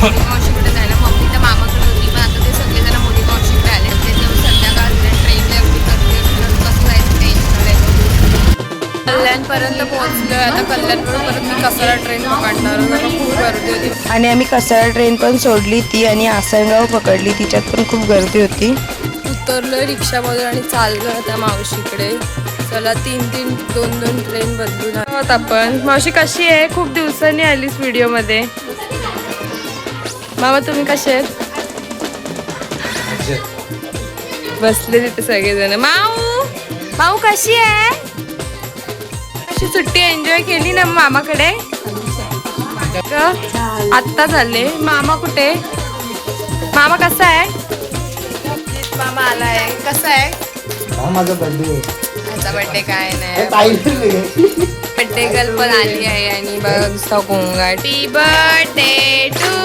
Mummy तर होती पण आता ते एवढी करते कसं जायचं कल्याणपर्यंत आता कल्याणवरून परत मी ट्रेन पकडणार खूप गर्दी होती. आणि आम्ही कसारा ट्रेन पण सोडली ती आणि आसनगाव पकडली. तिच्यात पण खूप गर्दी होती. उतरलोय रिक्षामधून आणि चाललो आता मावशीकडे. चला तीन तीन दोन दोन ट्रेन बदलून आहोत आपण मावशी कशी आहे? खूप दिवसांनी आलीस व्हिडिओमध्ये मामा तुम्ही कसे आहेत? बसले तिथे सगळेजण. माऊ माऊ कशी आहे? कशी सुट्टी एन्जॉय केली ना मामाकडे? आत्ता झाले. मामा कुठे? मामा कसा आहे? मामा आलाय. कसा आहे? माझा बर्थडे ह्याचा बर्थडे काय नाही. बर्थडे गर्ल पण आली आहे आणि बघा कोंगा happy birthday to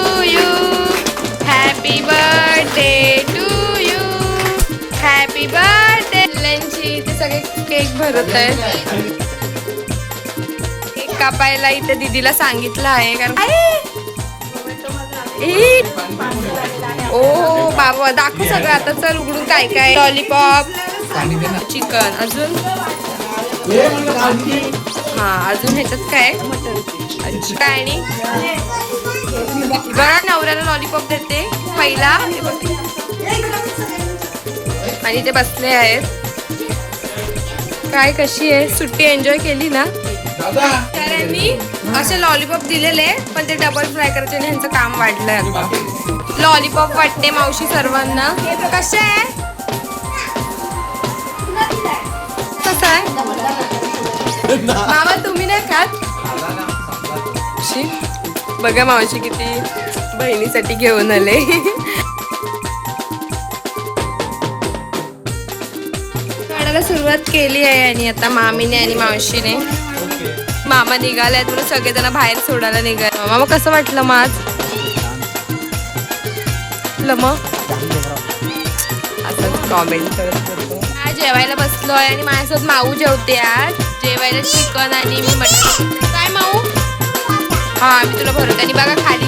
happy birthday to you happy birthday लंची ते सगळे केक भरत आहेत. केक कापायला इथे दीदीला सांगितलं आहे कारण! ओ बाबा दाखव सगळं आता चल उघडून काय काय. लॉलीपॉप चिकन अजून? हा अजून ह्याच्यात काय? काय आणि? बघा नवऱ्याला लॉलीपॉप देते. पहिला. आणि ते बसले आहेत. काय कशी आहे? सुट्टी एन्जॉय केली ना? त्यांनी असे लॉलीपॉप दिलेले पण ते डबल फ्राय करायचे आणि ह्यांचं काम वाढलंय आता. लॉलीपॉप वाटते मावशी सर्वांना. कसे आहे? कसं आहे? मामा तुम्ही नाही खात? बघा मावशी किती बहिणीसाठी घेऊन आले. काढायला सुरुवात केली आहे आणि आता मामीने आणि मावशीने. मामा निघाले म्हणून सगळेजण बाहेर सोडायला निघाले. मामा कसं वाटलं मग मग? असं कॉमेंट करत होतो. जेवायला बसलोय आणि माझ्यासोबत माऊ जेवते आज. जेवायला चिकन आणि मी मटन काय माऊ? हा मी तुला भरत आणि बघा खाली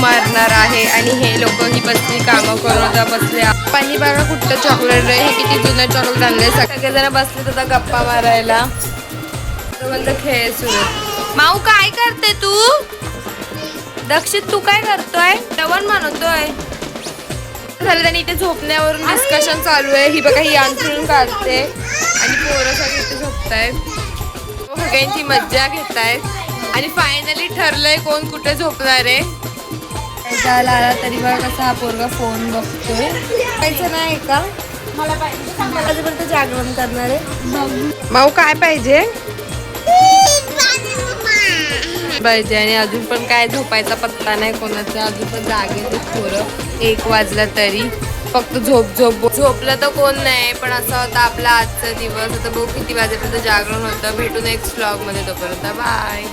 मारणार आहे आणि हे लोक ही बसली कामं करून आता बसले पाणी बघा कुठलं चॉकलेट आहे हे किती जुनं चॉकलेट आणलंय सगळेजण बसले तर गप्पा मारायला. खेळ सुरू. माऊ काय करते तू? दक्षित तू काय करतोय? डबल म्हणतोय. झालं त्यांनी इथे झोपण्यावरून डिस्कशन चालू आहे. ही बघा ही अंथरून काढते. आणि पोरं सगळे इथे झोपतायत. सगळ्यांची मज्जा घेतायत. आणि फायनली ठरलंय कोण कुठे झोपणार आहे. जायला आला तरी बघा कसा हा पोरगा फोन बघतोय. पाहिजे नाही का? मला पाहिजे. जागरण करणार आहे. माऊ काय पाहिजे? पाहिजे आणि अजून पण काय झोपायचा पत्ता नाही कोणाचा. अजून पण जागे थोडं एक वाजला तरी. फक्त झोप झोप. झोपलं तर कोण नाही पण असं होतं आपला आजचा दिवस. आता बघू किती वाजेपर्यंत जागरण होतं. भेटू नेक्स्ट ब्लॉगमध्ये तोपर्यंत. बाय